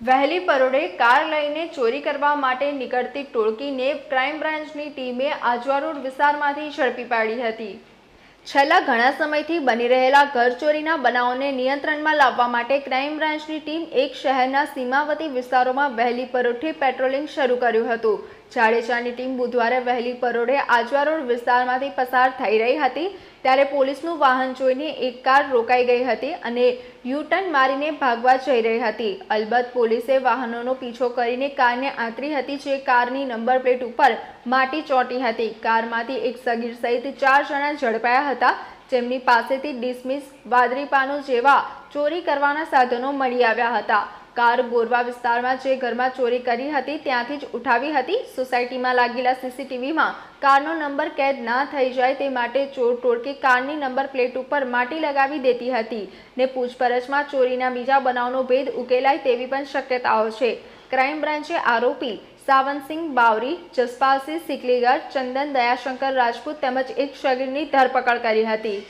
વહેલી પરોડે કાર લઈને ચોરી કરવા માટે નીકળતી ટોળકીને ક્રાઇમ બ્રાન્ચની ટીમે આજવા વિસ્તારમાંથી ઝડપી પાડી હતી. છેલ્લા ઘણા સમયથી બની રહેલા ઘરચોરીના બનાવોને નિયંત્રણમાં લાવવા માટે ક્રાઇમ બ્રાન્ચની ટીમ એક શહેરના સીમાવતી વિસ્તારોમાં વહેલી પરોઠે પેટ્રોલિંગ શરૂ કર્યું હતું. જાડેજાની ટીમ બુધવારે વહેલી પરોઢે આજવા રોડ વિસ્તારમાંથી પસાર થઈ રહી હતી. ત્યારે પોલીસનું વાહન જોઈને એક કાર રોકાઈ ગઈ હતી અને યુટર્ન મારીને ભાગવા જઈ રહી હતી. અલબત્ત પોલીસે વાહનોનો પીછો કરીને કારને આંતરી હતી જે કારની નંબર પ્લેટ ઉપર માટી ચોંટી હતી. કારમાંથી એક સગીર સહિત ચાર જણા ઝડપાયા હતા. જેમની પાસેથી ડિસમિસ વાદરી પાનો જેવા ચોરી કરવાના સાધનો મળી આવ્યા હતા. કાર બોરવા વિસ્તારમાં જે ઘરમાં ચોરી કરી હતી, ત્યાંથી જ ઉઠાવી હતી. સોસાયટીમાં લાગેલા સીસીટીવીમાં કારનો નંબર કેદ ના થઈ જાય તે માટે ચોર ટોળકી કારની નંબર પ્લેટ ઉપર માટી લગાવી દેતી હતી ને પૂછપરછમાં ચોરીના બીજા બનાવનો ભેદ ઉકેલાય તેવી પણ શક્યતાઓ છે. ક્રાઇમ બ્રાન્ચે આરોપી સાવંતસિંહ બાવરી, જસપાલસિંહ સિકલીગર, ચંદન દયાશંકર રાજપૂત તેમજ એક શરીરની ધરપકડ કરી હતી.